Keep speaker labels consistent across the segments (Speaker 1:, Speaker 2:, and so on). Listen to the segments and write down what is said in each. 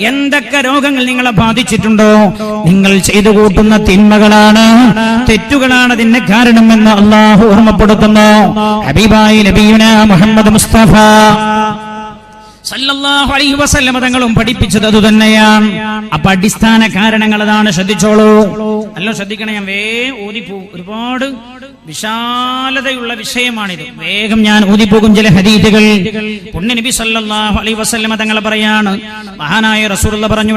Speaker 1: എന്തൊക്കെ രോഗങ്ങൾ നിങ്ങളെ ബാധിച്ചിട്ടുണ്ടോ? നിങ്ങൾ ചെയ്തു കൂട്ടുന്ന തിന്മകളാണ്. തെറ്റുകളാണ് അതിന്റെ കാരണമെന്ന് അള്ളാഹു ഓർമ്മപ്പെടുത്തുന്നു. ഹബീബായി നബീന മുഹമ്മദ് മുസ്തഫ. സല്ലല്ലാഹു അലൈഹി വസല്ലമ തങ്ങളും പഠിപ്പിച്ചത് അതുതന്നെയാണ് അപ്പൊ അടിസ്ഥാന കാരണങ്ങൾ അതാണ് ശ്രദ്ധിച്ചോളൂ. അല്ല ശ്രദ്ധിക്കണം ഞാൻ വേ ഊതിപ്പോ. ഒരുപാട് വിശാലതയുള്ള വിഷയമാണിത്. വേഗം ഞാൻ ഊതിപ്പോകും ചില ഹദീദുകൾ പുണ്യ നബി സല്ലല്ലാഹു അലൈഹി വസല്ലമ തങ്ങൾ പറയാണ് മഹാനായ റസൂലുള്ള പറഞ്ഞു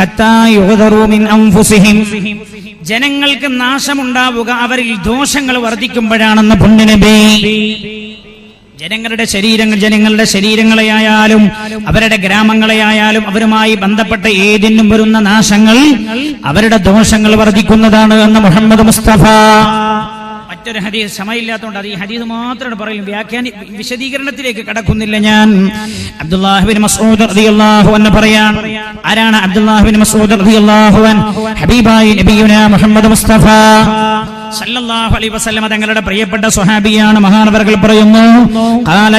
Speaker 1: ഹത്താ മിൻ അൻഫുസിഹിം. ജനങ്ങൾക്ക് നാശമുണ്ടാവുക അവരിൽ ദോഷങ്ങൾ വർദ്ധിക്കുമ്പോഴാണെന്ന് പുണ്യ നബി. ജനങ്ങളുടെ ശരീരങ്ങൾ ജനങ്ങളുടെ ശരീരങ്ങളെയായാലും അവരുടെ ഗ്രാമങ്ങളെയായാലും അവരുമായി ബന്ധപ്പെട്ട ഏതിനും വരുന്ന നാശങ്ങൾ അവരുടെ ദോഷങ്ങൾ വർദ്ധിക്കുന്നതാണ് എന്ന് മുഹമ്മദ് മുസ്തഫ. മറ്റൊരു ഹദീസ് സമയമില്ലാത്തതുകൊണ്ട് അത് ഈ ഹദീസ് മാത്രമാണ് പറയും വ്യാഖ്യാനി വിശദീകരണത്തിലേക്ക് കടക്കുന്നില്ല ഞാൻ. അബ്ദുല്ലാഹിബിൻ മസൂദ് റളിയല്ലാഹു അൻഹു പറയാൻ ആരാണ് അബ്ദുല്ലാഹിബിൻ മസൂദ് റളിയല്ലാഹു അൻഹു? ഹബീബായി നബിയുന മുഹമ്മദ് മുസ്തഫ. സല്ലല്ലാഹു അലൈഹി തങ്ങളുടെ പ്രിയപ്പെട്ട സ്വഹാബിയാണ് മഹാനവർകൾ പറയുന്നു ഖാല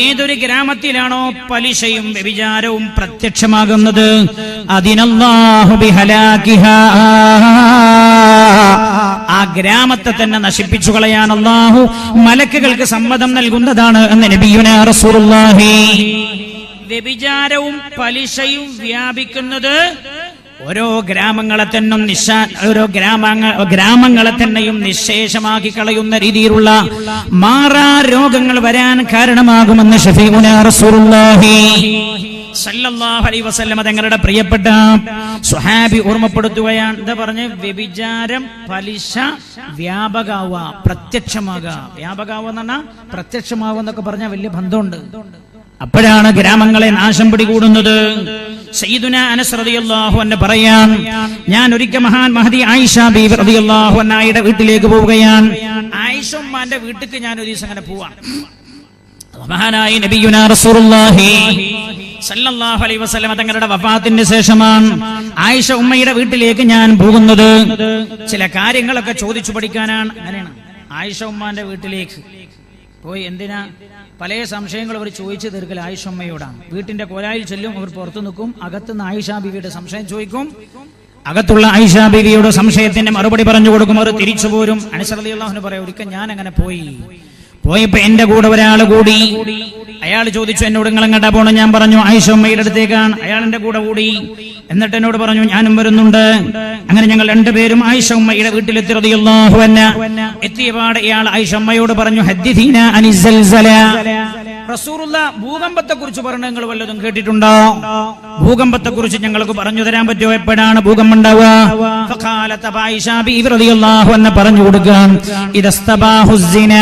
Speaker 1: ഏതൊരു ഗ്രാമത്തിലാണോ പലിശയും വ്യഭിചാരവും പ്രത്യക്ഷമാകുന്നത്? അതിനല്ലാഹു ആ ഗ്രാമത്തെ തന്നെ നശിപ്പിച്ചു കളയാൻ മലക്കുകൾക്ക് സമ്മതം നൽകുന്നതാണ് എന്ന് നബിയുന റസൂലുള്ളാഹി. വ്യഭിചാരവും പലിശയും വ്യാപിക്കുന്നത് ഓരോ ഗ്രാമങ്ങളെ തന്നെ നിശാ ഓരോ ഗ്രാമങ്ങൾ ഗ്രാമങ്ങളെ തന്നെയും നിശേഷമാക്കി കളയുന്ന രീതിയിലുള്ള മാറാ രോഗങ്ങൾ വരാൻ കാരണമാകുമെന്ന് തങ്ങളുടെ പ്രിയപ്പെട്ട സ്വഹാബി ഓർമ്മപ്പെടുത്തുകയാണ്. എന്താ പറഞ്ഞ്? വ്യഭിചാരം പലിശ വ്യാപകാവുക പ്രത്യക്ഷമാകുക. വ്യാപകാവുക എന്ന് പറഞ്ഞാൽ പറഞ്ഞാൽ വലിയ ബന്ധമുണ്ട്. അപ്പോഴാണ് ഗ്രാമങ്ങളെ നാശം പിടികൂടുന്നത്. സയ്യിദുന അനസ് റളിയല്ലാഹു അൻഹു പറയാൻ ഞാൻ ഒരിക്കൽ മഹാൻ മഹദി ആയിഷ ബീവി റളിയല്ലാഹു അൻഹയുടെ വീട്ടിലേക്ക് പോവുകയാണ്. ആയിഷ ഉമ്മാന്റെ വീട്ടിലേക്ക് ഞാൻ ഒരു ദിവസം അങ്ങനെ പോവാണ് മഹാനായി നബിയുന റസൂലുള്ളാഹി സല്ലല്ലാഹു അലൈഹി വസല്ലം തങ്ങളുടെ വഫാത്തിന് ശേഷമാണ് ആയിഷ ഉമ്മയുടെ വീട്ടിലേക്ക് ഞാൻ പോകുന്നത്. ചില കാര്യങ്ങളൊക്കെ ചോദിച്ചു പഠിക്കാനാണ്. അങ്ങനെയാണ്. ആയിഷ ഉമ്മാന്റെ വീട്ടിലേക്ക് പോയി എന്തിനാ? പല സംശയങ്ങൾ അവർ ചോദിച്ചു തീർക്കൽ ആയിഷമ്മയോടാണ്. വീട്ടിന്റെ കോലായിൽ ചെല്ലും അവർ പുറത്തു നിൽക്കും. അകത്തുനിന്ന് ആയിഷാ ബീവിയുടെ സംശയം ചോദിക്കും. അകത്തുള്ള ആയിഷാ ബീവിയുടെ സംശയത്തിന്റെ മറുപടി പറഞ്ഞു കൊടുക്കും. അവർ തിരിച്ചു പോരും. അള്ളാഹുന് പറയാം ഒരിക്കൽ ഞാൻ അങ്ങനെ പോയി. പോയപ്പോ എന്റെ കൂടെ ഒരാൾ കൂടി. അയാൾ ചോദിച്ചു എന്നോട് നിങ്ങൾ എങ്ങോട്ടാ പോകണം ഞാൻ പറഞ്ഞു ആയിഷ ഉമ്മയുടെ അടുത്തേക്കാണ്. അയാൾ എന്റെ കൂടെ കൂടി. എന്നിട്ട് എന്നോട് പറഞ്ഞു ഞാനും വരുന്നുണ്ട്. അങ്ങനെ ഞങ്ങൾ രണ്ടുപേരും ആയിഷ ഉമ്മയുടെ വീട്ടിലെത്തി എത്തിയപാട് ഇയാൾ ആയിഷ ഉമ്മയോട് പറഞ്ഞു ഭൂകമ്പത്തെ കുറിച്ച് പറഞ്ഞ നിങ്ങൾ വല്ലതും കേട്ടിട്ടുണ്ടോ? ഭൂകമ്പത്തെ കുറിച്ച് ഞങ്ങൾക്ക് പറഞ്ഞു തരാൻ പറ്റുമോ? എപ്പോഴാണ് ഭൂകമ്പം ഉണ്ടാവുക? പറഞ്ഞു കൊടുക്കാം ഇദസ്തബാഹുസ്സിന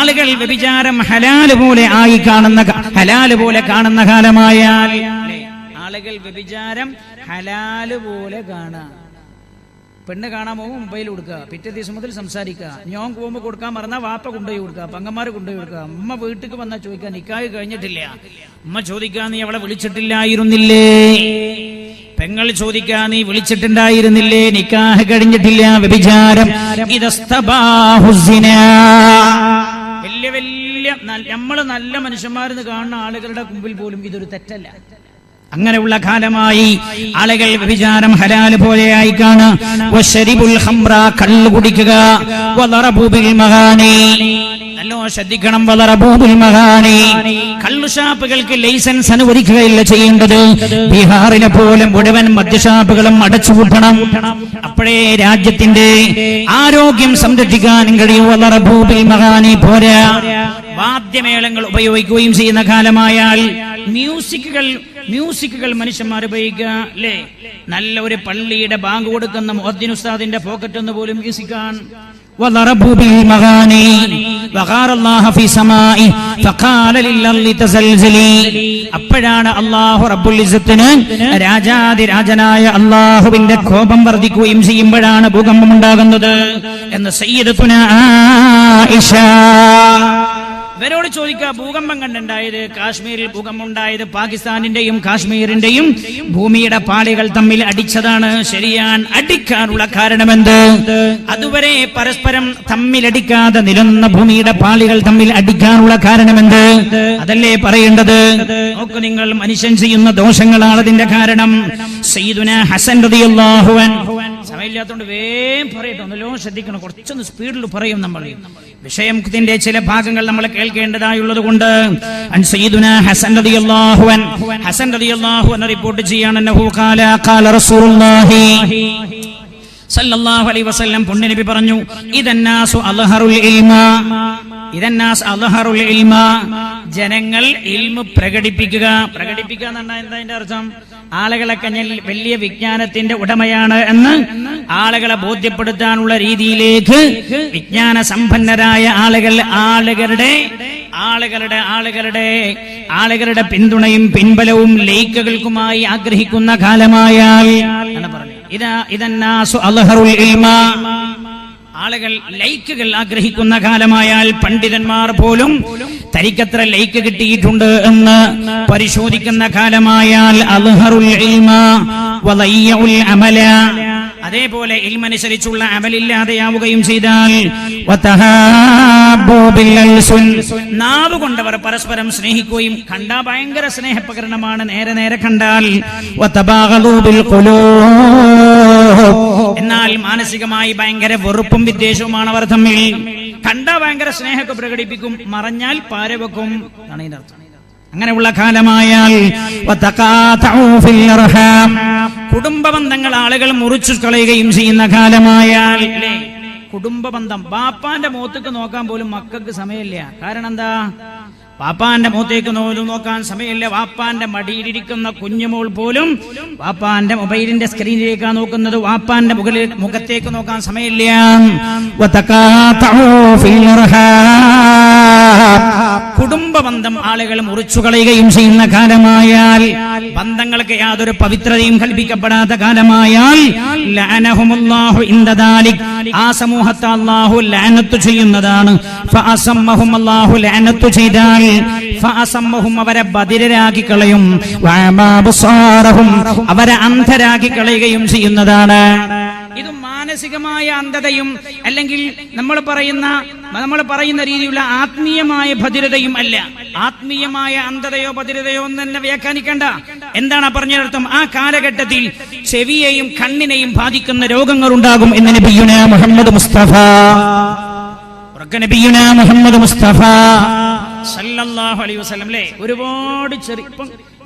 Speaker 1: ആളുകൾ വ്യഭിചാരം ഹലാൽ പോലെ ആയി കാണുന്ന ഹലാൽ പോലെ കാണുന്ന കാലമായാൽ ആളുകൾ വ്യഭിചാരം ഹലാൽ പോലെ കാണാം പെണ്ണ് കാണാൻ പോകുമ്പോൾ മൊബൈൽ കൊടുക്കുക. പിറ്റേ ദിവസം മുതൽ സംസാരിക്കുക. ഞാൻ പോകുമ്പോൾ കൊടുക്കാൻ മറന്നാൽ വാപ്പ കൊണ്ടുപോയി കൊടുക്കുക. പങ്കന്മാർ കൊണ്ടുപോയി കൊടുക്കുക. അമ്മ വീട്ടിൽ വന്നാൽ ചോദിക്കാൻ നിക്കായി കഴിഞ്ഞിട്ടില്ല. അമ്മ ചോദിക്കാൻ നീ അവളെ വിളിച്ചിട്ടില്ലായിരുന്നില്ലേ? പെങ്ങൾ ചോദിക്കാൻ നീ വിളിച്ചിട്ടുണ്ടായിരുന്നില്ലേ? നിക്കാഹ് കഴിഞ്ഞിട്ടില്ല വ്യഭിചാരം വലിയ വലിയ നമ്മൾ നല്ല മനുഷ്യന്മാരെന്ന് കാണുന്ന ആളുകളുടെ മുമ്പിൽ പോലും ഇതൊരു തെറ്റല്ല. അങ്ങനെയുള്ള കാലമായി ആളുകൾ വ്യഭിചാരം ഹലാൽ പോലെയായി കാണുക. കള്ളു കുടിക്കുക. നല്ലോ ശ്രദ്ധിക്കണം കള്ളുഷാപ്പുകൾക്ക് ലൈസൻസ് അനുവദിക്കുകയില്ല ചെയ്യേണ്ടത്. ബീഹാറിനെ പോലെ മുഴുവൻ മദ്യഷാപ്പുകളും അടച്ചുപൂട്ടണം. അപ്പോഴേ രാജ്യത്തിന്റെ ആരോഗ്യം സംരക്ഷിക്കാനും കഴിയും വളറഭൂപിൽ മഹാനെ പോരാ. വാദ്യമേളങ്ങൾ ഉപയോഗിക്കുകയും ചെയ്യുന്ന കാലമായാൽ മ്യൂസിക്കുകൾ മ്യൂസിക്കുകൾ മനുഷ്യന്മാർ ഉപയോഗിക്കുക അല്ലേ? നല്ല ഒരു പള്ളിയുടെ ബാങ്ക് കൊടുക്കുന്ന മുഹദ്ദീൻ ഉസ്താദിന്റെ പോക്കറ്റ് ഒന്ന് പോലും മ്യൂസിക്കാണ് വളറഭൂപിൽ മഹാനെ അപ്പോഴാണ് അള്ളാഹു റബ്ബുൽ ഇസത്തിന് രാജാതിരാജനായ അള്ളാഹുവിന്റെ കോപം വർദ്ധിക്കുകയും ചെയ്യുമ്പോഴാണ് ഭൂകമ്പം ഉണ്ടാകുന്നത് എന്ന് സയ്യിദത്തുന ആയിഷ. ഇവരോട് ചോദിക്കുക ഭൂകമ്പം കണ്ടുണ്ടായത് കാശ്മീരിൽ ഭൂകമ്പം ഉണ്ടായത് പാകിസ്ഥാനിന്റെയും കാശ്മീരിന്റെയും ഭൂമിയുടെ പാളികൾ തമ്മിൽ അടിച്ചതാണ്. ശരിയാൻ അടിക്കാനുള്ള കാരണമെന്ത്? അതുവരെ പരസ്പരം തമ്മിലടിക്കാതെ നിലന്ന ഭൂമിയുടെ പാളികൾ തമ്മിൽ അടിക്കാനുള്ള കാരണമെന്ത്? അതല്ലേ പറയേണ്ടത്? നോക്ക് നിങ്ങൾ മനുഷ്യൻ ചെയ്യുന്ന ദോഷങ്ങളാണ് അതിന്റെ കാരണം. ഹസൻ റളിയല്ലാഹു സമയമില്ലാത്തതുകൊണ്ട് വേഗം പറയട്ടെ. ഒന്നല്ലോ ശ്രദ്ധിക്കണം. കുറച്ചൊന്ന് സ്പീഡിൽ പറയും നമ്മൾ. വിഷയത്തിന്റെ ചില ഭാഗങ്ങൾ നമ്മൾ കേൾക്കേണ്ടതായുള്ളത് കൊണ്ട് ഹസൻ ഹസൻ റളിയല്ലാഹു റിപ്പോർട്ട് ചെയ്യാണ് ഖാല റസൂലുള്ളാഹി അലൈഹി വസല്ലം പറഞ്ഞു ഇതന്നാസു അൽഹറുൽ ഇൽമ. അലഹറുൽ ഇൽമ. ജനങ്ങൾ ഇൽമു പ്രകടിപ്പിക്കുക. പ്രകടിപ്പിക്കുക എന്ന് പറഞ്ഞാൽ എന്താ അതിന്റെ അർത്ഥം? ആളുകളൊക്കെ ഞാൻ വലിയ വിജ്ഞാനത്തിന്റെ ഉടമയാണ് എന്ന് ആളുകളെ ബോധ്യപ്പെടുത്താനുള്ള രീതിയിലേക്ക് വിജ്ഞാന സമ്പന്നരായ ആളുകൾ ആളുകളുടെ ആളുകളുടെ ആളുകളുടെ ആളുകളുടെ പിന്തുണയും പിൻബലവും ലയിക്കകൾക്കുമായി ആഗ്രഹിക്കുന്ന കാലമായാൽ ഇതാ ഇതന്നാസു അൽഹറുൽ ഇൽമ. ആളുകൾ ലൈക്കുകൾ ആഗ്രഹിക്കുന്ന കാലമായാൽ പണ്ഡിതന്മാർ പോലും തനിക്കത്ര ലൈക്ക് കിട്ടിയിട്ടുണ്ട് എന്ന് പരിശോധിക്കുന്ന കാലമായാൽ അമല അതേപോലെ ഇൽമനുസരിച്ചുള്ള അമലില്ലാതെയാവുകയും ചെയ്താൽ. നാവ് കൊണ്ടവർ പരസ്പരം സ്നേഹിക്കുകയും കണ്ട ഭയങ്കര സ്നേഹപ്രകരണമാണ് നേരെ നേരെ കണ്ടാൽ. എന്നാൽ മാനസികമായി ഭയങ്കര വെറുപ്പും വിദ്വേഷവുമാണ് അവർ തമ്മിൽ. കണ്ടാ ഭയങ്കര സ്നേഹമൊക്കെ പ്രകടിപ്പിക്കും മറഞ്ഞാൽ പാരവെക്കും എന്നാണ് ഇതിന്റെ അർത്ഥം. അങ്ങനെയുള്ള കാലമായാൽ. കുടുംബ ബന്ധങ്ങൾ ആളുകൾ മുറിച്ചു കളയുകയും ചെയ്യുന്ന കാലമായാൽ കുടുംബ ബന്ധം ബാപ്പാന്റെ മുഖത്തേക്ക് നോക്കാൻ പോലും മക്കൾക്ക് സമയമില്ല. കാരണം എന്താ? വാപ്പാന്റെ മുഖത്തേക്ക് നോലും നോക്കാൻ സമയമില്ല. വാപ്പാന്റെ മടിയിലിരിക്കുന്ന കുഞ്ഞുമോൾ പോലും വാപ്പാന്റെ മൊബൈലിന്റെ സ്ക്രീനിലേക്കാണ് നോക്കുന്നത്. വാപ്പാന്റെ മുകളിൽ മുഖത്തേക്ക് നോക്കാൻ സമയമില്ല. വതഖാതഉ ഫിൽ അർഹാം. കുടുംബ ബന്ധം ആളുകൾ മുറിച്ചു കളയുകയും ചെയ്യുന്ന കാലമായാൽ ബന്ധങ്ങൾക്ക് യാതൊരു പവിത്രതയും കൽപ്പിക്കപ്പെടാത്ത കാലമായാൽ. ആ സമൂഹത്തെ അള്ളാഹു ലാനത്ത് ചെയ്യുന്നതാണ് അല്ലാഹു ലാനത്ത് ചെയ്താൽ അവരെ ബദിരരാക്കി കളയും അവരെ അന്ധരാക്കി കളയുകയും ചെയ്യുന്നതാണ് മാനസികമായ അന്ധതയും അല്ലെങ്കിൽ നമ്മൾ പറയുന്ന നമ്മൾ പറയുന്ന രീതിയിലുള്ള ആത്മീയമായ ഭദ്രതയും അല്ല. ആത്മീയമായ അന്ധതയോ ഭദ്രതയോ ഒന്നും തന്നെ വ്യാഖ്യാനിക്കേണ്ട. എന്താണ് പറഞ്ഞതർത്ഥം ആ കാലഘട്ടത്തിൽ ചെവിയെയും കണ്ണിനെയും ബാധിക്കുന്ന രോഗങ്ങൾ ഉണ്ടാകും എന്ന് നബിയുന മുഹമ്മദ് മുസ്തഫ. നബിയുന മുഹമ്മദ് മുസ്തഫ. സല്ലല്ലാഹു അലൈഹി വസല്ലം അല്ലേ? ഒരുപാട് ചെറിയ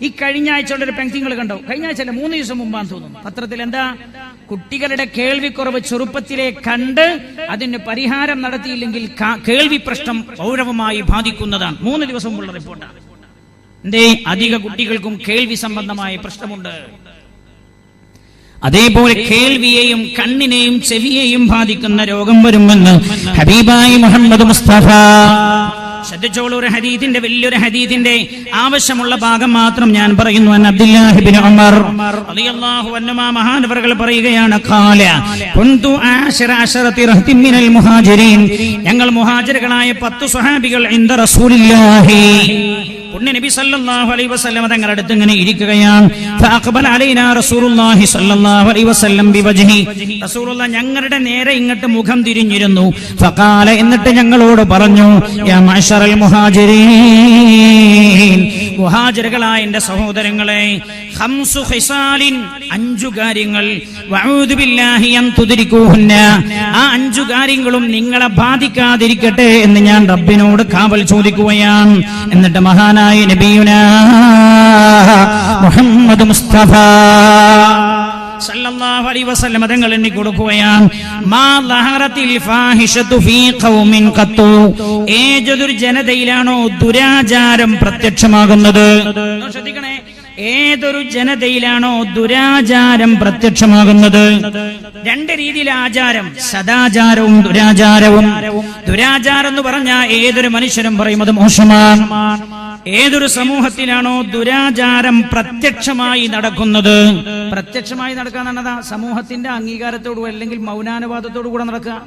Speaker 1: ഈ കഴിഞ്ഞ ആഴ്ച ഒരു പെങ്ക്തി കണ്ടോ? കഴിഞ്ഞ ആഴ്ച അല്ല മൂന്ന് ദിവസം മുമ്പാന്ന് തോന്നുന്നു. പത്രത്തിൽ എന്താ കുട്ടികളുടെ കേൾവിക്കുറവ് ചെറുപ്പത്തിലെ കണ്ട് അതിന് പരിഹാരം നടത്തിയില്ലെങ്കിൽ കേൾവി പ്രശ്നം ഗൗരവമായി ബാധിക്കുന്നതാണ്. മൂന്ന് ദിവസം മുമ്പുള്ള റിപ്പോർട്ടാണ് എന്തേ? അധിക കുട്ടികൾക്കും കേൾവി സംബന്ധമായ പ്രശ്നമുണ്ട്. അതേപോലെ കേൾവിയെയും കണ്ണിനെയും ചെവിയെയും ബാധിക്കുന്ന രോഗം വരുമെന്ന് ഹബീബായി മുഹമ്മദ് മുസ്തഫ ശ്രദ്ധിച്ചോളൂ ഒരു ഹദീദിന്റെ വലിയൊരു ഹദീദിന്റെ ആവശ്യമുള്ള ഭാഗം മാത്രം ഞാൻ പറയുന്നു. ഉമർ റളിയല്ലാഹു മഹാനവറുകൾ പറയുകയാണ് ഖാല മിനൽ ഞങ്ങൾ മുഹാജിറുകളായ പത്ത് സ്വഹാബികൾ ഇൻദ പുണ്യ നബി സല്ലല്ലാഹു അലൈഹി വസല്ലം തങ്ങളുടെ അടുത്ത് ഇങ്ങനെ ഇരിക്കുകയാണ്. ഫഅഖബൽ അലൈനാ റസൂലുള്ളാഹി സല്ലല്ലാഹു അലൈഹി വസല്ലം ബിവജ്ഹി. റസൂലുള്ള ഞങ്ങളുടെ നേരെ ഇങ്ങോട്ട് മുഖം തിരിഞ്ഞിരുന്നു. ഫഖാല എന്നിട്ട് ഞങ്ങളോട് പറഞ്ഞു യാ മഅശറൽ മുഹാജിരീൻ. മുഹാജിറുകളായ എന്റെ സഹോദരങ്ങളെ അഞ്ചു കാര്യങ്ങൾ. ആ അഞ്ചു കാര്യങ്ങളും നിങ്ങളെ ബാധിക്കാതിരിക്കട്ടെ എന്ന് ഞാൻ റബ്ബിനോട് കാവൽ ചോദിക്കുകയാണ്. എന്നിട്ട് മഹാനായ നബിയുന മുഹമ്മദ് മുസ്തഫ സല്ലല്ലാഹു അലൈഹി കൊടുക്കുകയാണ് മാ ലഹറത്തിൽ ഫീ ഖൗമിൻ ഏതൊരു ജനതയിലാണോ ദുരാചാരം പ്രത്യക്ഷമാകുന്നത്? ശ്രദ്ധിക്കണേ. ഏതൊരു ജനതയിലാണോ ദുരാചാരം പ്രത്യക്ഷമാകുന്നത്? രണ്ട് രീതിയിൽ ആചാരം സദാചാരവും ദുരാചാരവും. ദുരാചാരം എന്ന് പറഞ്ഞാൽ ഏതൊരു മനുഷ്യനും പറയും അത് മോശമാണ്. ഏതൊരു സമൂഹത്തിലാണോ ദുരാചാരം പ്രത്യക്ഷമായി നടക്കുന്നത്? പ്രത്യക്ഷമായി നടക്കുക സമൂഹത്തിന്റെ അംഗീകാരത്തോടുകൂടി അല്ലെങ്കിൽ മൗനാനുവാദത്തോടു കൂടെ നടക്കുക.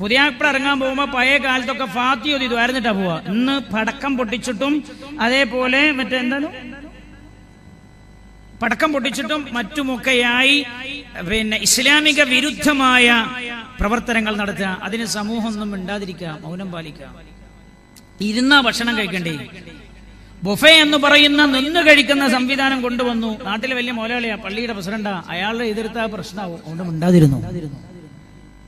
Speaker 1: പുതിയാപ്പിള ഇറങ്ങാൻ പോകുമ്പോ പഴയ കാലത്തൊക്കെ ഫാത്തി ഒതി ഇതായിരുന്നിട്ടാ പോവാ. ഇന്ന് പടക്കം പൊട്ടിച്ചിട്ടും അതേപോലെ മറ്റെന്താണ് പടക്കം പൊട്ടിച്ചിട്ടും മറ്റുമൊക്കെയായി പിന്നെ ഇസ്ലാമിക വിരുദ്ധമായ പ്രവർത്തനങ്ങൾ നടത്തുക. അതിന് സമൂഹമൊന്നും മിണ്ടാതിരിക്കുക മൗനം പാലിക്കുക. ഇരുന്നാ ഭക്ഷണം കഴിക്കണ്ടേ? ബുഫേ എന്ന് പറയുന്ന നിന്ന് കഴിക്കുന്ന സംവിധാനം കൊണ്ടുവന്നു. നാട്ടിലെ വലിയ മോലാളിയാ പള്ളിയുടെ പ്രസിഡന്റാ. അയാളുടെ എതിർത്ത പ്രശ്നമാവും. അതുകൊണ്ട് മിണ്ടാതിരുന്നു.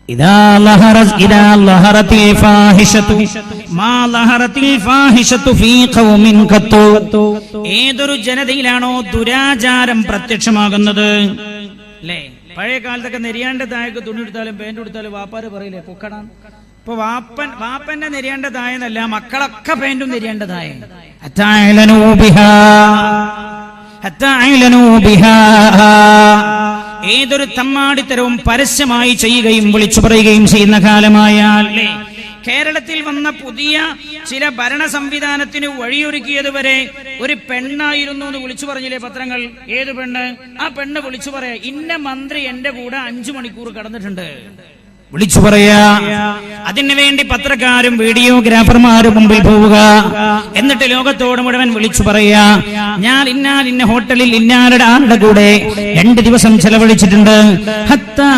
Speaker 1: ഇതാ ലഹറ ഇതാ ലഹറത്തി ഫാഹിഷത്തു. ഏതൊരു ജനതയിലാണോ ദുരാചാരം പ്രത്യക്ഷമാകുന്നത്? അല്ലേ പഴയ കാലത്തൊക്കെ നെരിയാണ്ട തായക്ക് തുണി എടുത്താലും പേന്റ് എടുത്താലും വാപ്പാര് പറയില്ലേ പൊക്കണം ഇപ്പൊ വാപ്പൻ വാപ്പന്റെ നെരിയാണ്ട തായെന്നല്ല മക്കളൊക്കെ പേന്റും നെരിയാണ്ട തായ. ഏതൊരു തമ്മാടിത്തരവും പരസ്യമായി ചെയ്യുകയും വിളിച്ചു പറയുകയും ചെയ്യുന്ന കാലമായാൽ കേരളത്തിൽ വന്ന പുതിയ ചില ഭരണ സംവിധാനത്തിന് വഴിയൊരുക്കിയത് വരെ ഒരു പെണ്ണായിരുന്നു എന്ന് വിളിച്ചു പറഞ്ഞില്ലേ പത്രങ്ങൾ? ഏത് പെണ്ണ്? ആ പെണ്ണ് വിളിച്ചു പറയാ ഇന്ന മന്ത്രി എന്റെ കൂടെ അഞ്ചു മണിക്കൂർ കടന്നിട്ടുണ്ട്. വിളിച്ചു പറയാ അതിനുവേണ്ടി പത്രക്കാരും വീഡിയോഗ്രാഫർമാരും മുമ്പിൽ പോവുക. എന്നിട്ട് ലോകത്തോട് മുഴുവൻ വിളിച്ചു പറയാ ഞാൻ ഇന്നാൽ ഇന്ന ഹോട്ടലിൽ ഇന്നാരുടെ ആളുടെ കൂടെ രണ്ട് ദിവസം ചെലവഴിച്ചിട്ടുണ്ട്. ഹത്താ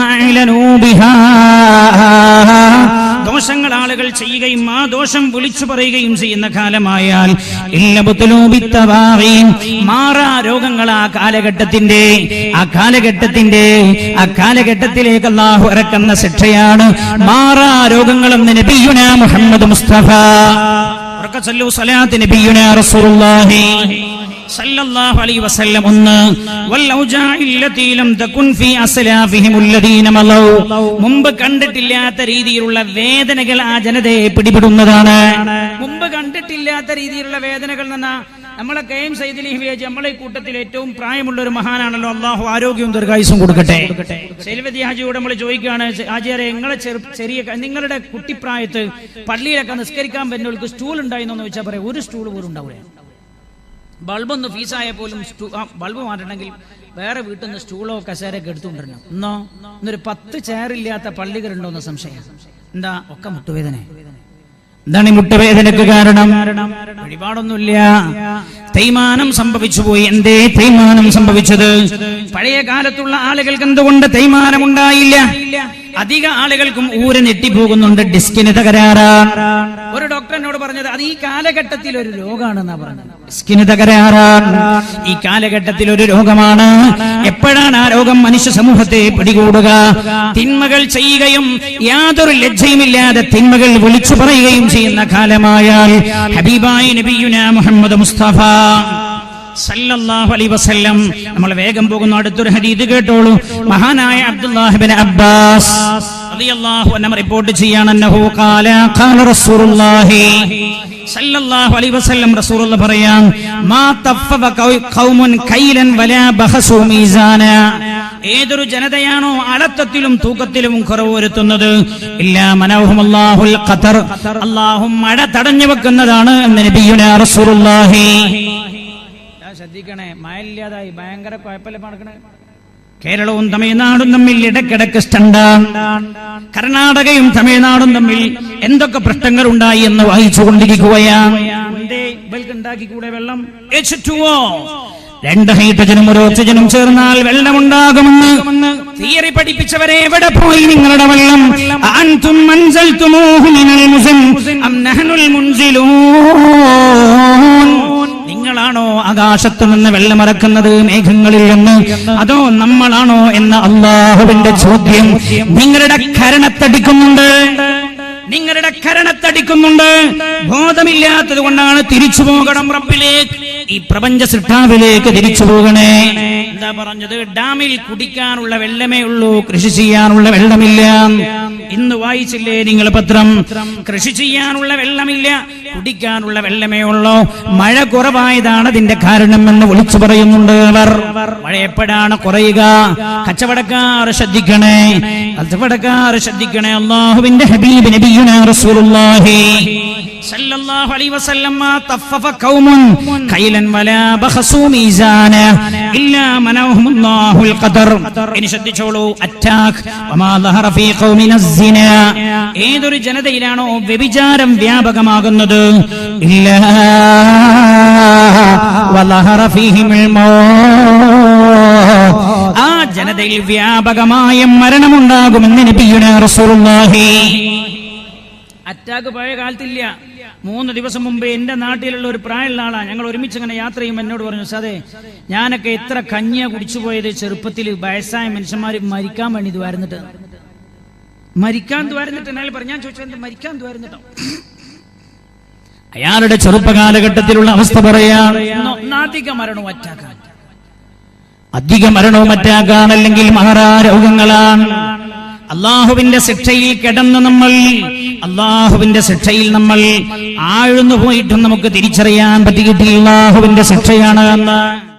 Speaker 1: ദോഷം വിളിച്ചു പറയുകയും ചെയ്യുന്ന കാലമായാൽ മാറാ രോഗങ്ങൾ ആ കാലഘട്ടത്തിന്റെ ആ കാലഘട്ടത്തിന്റെ ആ കാലഘട്ടത്തിലേക്ക് അള്ളാഹു ഇറക്കുന്ന ശിക്ഷയാണ് മാറാ രോഗങ്ങളും മുഹമ്മദ് മുസ്തഫ. ഉറക്കെ ചൊല്ലൂ സലാത്ത് നബിയുന റസൂലുള്ളാഹി. സല്ലല്ലാഹു അലൈഹി വസല്ലം ഒന്ന് വല്ലൗജാഇല്ലതി ലം തകുൻ ഫീ അസ്ലാഫിഹിം അല്ലദീന മലൗ. മുമ്പ് കണ്ടിട്ടില്ലാത്ത രീതിയിലുള്ള വേദനകൾ ആ ജനതയെ പിടിപെടുന്നതാണ്. മുമ്പ് കണ്ടിട്ടില്ലാത്ത രീതിയിലുള്ള വേദനകൾ എന്നാ നമ്മളെ കെ എം സൈദിലിഹിബിയാജി നമ്മളെ കൂട്ടത്തിൽ ഏറ്റവും പ്രായമുള്ള ഒരു മഹാനാണല്ലോ. അള്ളാഹു ആരോഗ്യവും ദീർഘായുസും കൊടുക്കട്ടെ. സെൽവതി ഹാജിയോട് നമ്മൾ ചോദിക്കുകയാണ് ഹാജിയാരെ നിങ്ങളെ ചെറിയ നിങ്ങളുടെ കുട്ടിപ്രായത്ത് പള്ളിയിലൊക്കെ നിസ്കരിക്കാൻ പറ്റുന്നവർക്ക് സ്റ്റൂൾ ഉണ്ടായിരുന്നു? എന്ന് ചോദിച്ചാൽ പറയാം ഒരു സ്റ്റൂൾ പോലും ഉണ്ടാവില്ല ബൾബൊന്ന് ഫീസായ പോലും ബൾബ് മാറ്റണമെങ്കിൽ വേറെ വീട്ടിൽ നിന്ന് സ്റ്റൂളോ കസേരയൊക്കെ എടുത്തുകൊണ്ടിരണം എന്നോ? ഇന്നൊരു പത്ത് ചെയറില്ലാത്ത പള്ളികളുണ്ടോ എന്ന സംശയം. എന്താ? ഒക്കെ മുട്ടുവേദന. എന്താണ് ഈ മുട്ടുവേദനക്ക് കാരണം? വഴിപാടൊന്നുമില്ല. തേയ്മാനം സംഭവിച്ചു പോയി. എന്തേ തേയ്മാനം സംഭവിച്ചത്? പഴയ കാലത്തുള്ള ആളുകൾക്ക് എന്തുകൊണ്ട് തേയ്മാനം ഉണ്ടായില്ല? അധിക ആളുകൾക്കും ഊര് നെട്ടിപ്പോകുന്നുണ്ട്. ഡിസ്കിന് തകരാറാ. ഒരു ഡോക്ടർ എന്നോട് പറഞ്ഞത് അത് ഈ കാലഘട്ടത്തിൽ ഒരു രോഗമാണെന്നാ പറഞ്ഞത്. സ്കിന് തകരാറാണ്. ഈ കാലഘട്ടത്തിൽ ഒരു രോഗമാണ്. എപ്പോഴാണ് ആ രോഗം മനുഷ്യ സമൂഹത്തെ പിടികൂടുക? തിന്മകൾ ചെയ്യുകയും യാതൊരു ലജ്ജയുമില്ലാതെ തിന്മകൾ വിളിച്ചു പറയുകയും ചെയ്യുന്ന കാലമായാൽ ഹബീബായി നബിയുന മുഹമ്മദ് മുസ്തഫ സല്ലല്ലാഹു അലൈഹി വസല്ലം. നമ്മൾ വേഗം പോകുന്ന. അടുത്തൊരു ഹദീദ് കേട്ടോളൂ. മഹാനായ അബ്ദുല്ലാഹിബിൻ അബ്ബാസ് റിപ്പോർട്ട് ചെയ്യാണ് ഖാല ഖാല റസൂലുള്ളാഹി. സല്ലല്ലാഹു അലൈഹി വസല്ലം റസൂലുള്ള മാ ഖൗമുൻ കൈലൻ വലാ മീസാന. ഏതൊരു ജനതയാണോ അളത്തത്തിലും തൂക്കത്തിലും കുറവ് വരുത്തുന്നത്? ഇല്ലാ അല്ലാഹുൽ ഖതർ അല്ലാഹു മഴ തടഞ്ഞു വെക്കുന്നതാണ് റസൂലുള്ളാഹി. ശ്രദ്ധിക്കണേ മഴയില്ലാതായി ഭയങ്കര കുഴപ്പമില്ല നടക്കണേ കേരളവും തമിഴ്നാടും തമ്മിൽ ഇടക്കിടക്ക് സ്റ്റണ്ടാണ് കർണാടകയും തമിഴ്നാടും തമ്മിൽ എന്തൊക്കെ പ്രശ്നങ്ങൾ ഉണ്ടായി എന്ന് വായിച്ചു കൊണ്ടിരിക്കുകയാണ് ഉണ്ടാക്കിക്കൂടെ വെള്ളം? H2O. രണ്ട് ഹൈഡ്രജനും ഒരു ഓക്സിജനും ചേർന്നാൽ വെള്ളമുണ്ടാകുമെന്ന് തിയറി പഠിപ്പിച്ചവരെ എവിടെ പോയി നിങ്ങളുടെ വെള്ളം? അൻതും നിങ്ങളാണോ ആകാശത്തു നിന്ന് വെള്ളമിറക്കുന്നത് മേഘങ്ങളിൽ നിന്ന്? അതോ നമ്മളാണോ എന്ന അള്ളാഹുവിന്റെ ചോദ്യം നിങ്ങളുടെ കരണത്തടിക്കുന്നുണ്ട്. നിങ്ങളുടെ കരണത്തടിക്കുന്നുണ്ട്. ബോധമില്ലാത്തത് കൊണ്ടാണ് തിരിച്ചു പോകണം റബ്ബിലേക്ക്. ഈ പ്രപഞ്ച സൃഷ്ടാവിലേക്ക് തിരിച്ചു പോകണേ. എന്താ പറഞ്ഞത്? ഡാമിൽ കുടിക്കാനുള്ള വെള്ളമേ ഉള്ളൂ കൃഷി ചെയ്യാനുള്ള വെള്ളമില്ല. ഇന്ന് വായിച്ചില്ലേ നിങ്ങൾ പത്രം? കൃഷി ചെയ്യാനുള്ള വെള്ളമില്ല കുടിക്കാനുള്ള വെള്ളമേ ഉള്ളോ. മഴ കുറവായതാണ് അതിന്റെ കാരണം എന്ന് വിളിച്ചു പറയുന്നുണ്ട് അവർ. മഴ എപ്പോഴാണ് കുറയുക. കച്ചവടക്കാർ ശ്രദ്ധിക്കണേ. കച്ചവടക്കാർ ശ്രദ്ധിക്കണേ. അള്ളാഹുവിന്റെ ഹബീബ് നബിയുനാ റസൂലുള്ളാഹി. സല്ലല്ലാഹു അലൈഹി വസല്ലം തഫഫ കൈലൻ വലാ മീസാന ഇല്ലാ ഖദർ. ഇനി ശ്രദ്ധിച്ചോളൂ വമാ ഏതൊരു ജനതയിലാണോ വ്യഭിചാരം വ്യാപകമാകുന്നത്? ഇല്ലാ മൗത്ത്. ആ ജനതയിൽ വ്യാപകമായ മരണമുണ്ടാകുമെന്ന് നബിയുന റസൂലുള്ളാഹി. അറ്റാക്ക് പഴയ കാലത്തില്ല. മൂന്ന് ദിവസം മുമ്പ് എന്റെ നാട്ടിലുള്ള ഒരു പ്രായമുള്ള ആളാണ് ഞങ്ങൾ ഒരുമിച്ച് അങ്ങനെ യാത്ര ചെയ്യുമ്പോൾ എന്നോട് പറഞ്ഞു സാറേ ഞാനൊക്കെ എത്ര കഞ്ഞിയാ കുടിച്ചു പോയത് ചെറുപ്പത്തിൽ വയസ്സായ മനുഷ്യന്മാർ മരിക്കാൻ വേണ്ടി ഇത് വരുന്നിട്ട് മരിക്കാൻ ദ്വാരുന്നിട്ട്? എന്നാൽ പറഞ്ഞു ഞാൻ ചോദിച്ചു എന്താ മരിക്കാൻ ദ്വാരുന്നിട്ടോ? അയാളുടെ ചെറുപ്പകാലഘട്ടത്തിലുള്ള അവസ്ഥ പറയാണ് അധിക മരണവും അറ്റാക്കാൻ അധിക മരണവും അറ്റാക്കാൻ അല്ലെങ്കിൽ മഹാരോഗങ്ങളാണ് അള്ളാഹുവിന്റെ ശിക്ഷയിൽ കിടന്ന് നമ്മൾ അള്ളാഹുവിന്റെ ശിക്ഷയിൽ നമ്മൾ ആഴ്ന്നു പോയിട്ടും നമുക്ക് തിരിച്ചറിയാൻ പറ്റിയിട്ടില്ല. അള്ളാഹുവിന്റെ ശിക്ഷയാണ് എന്ന്.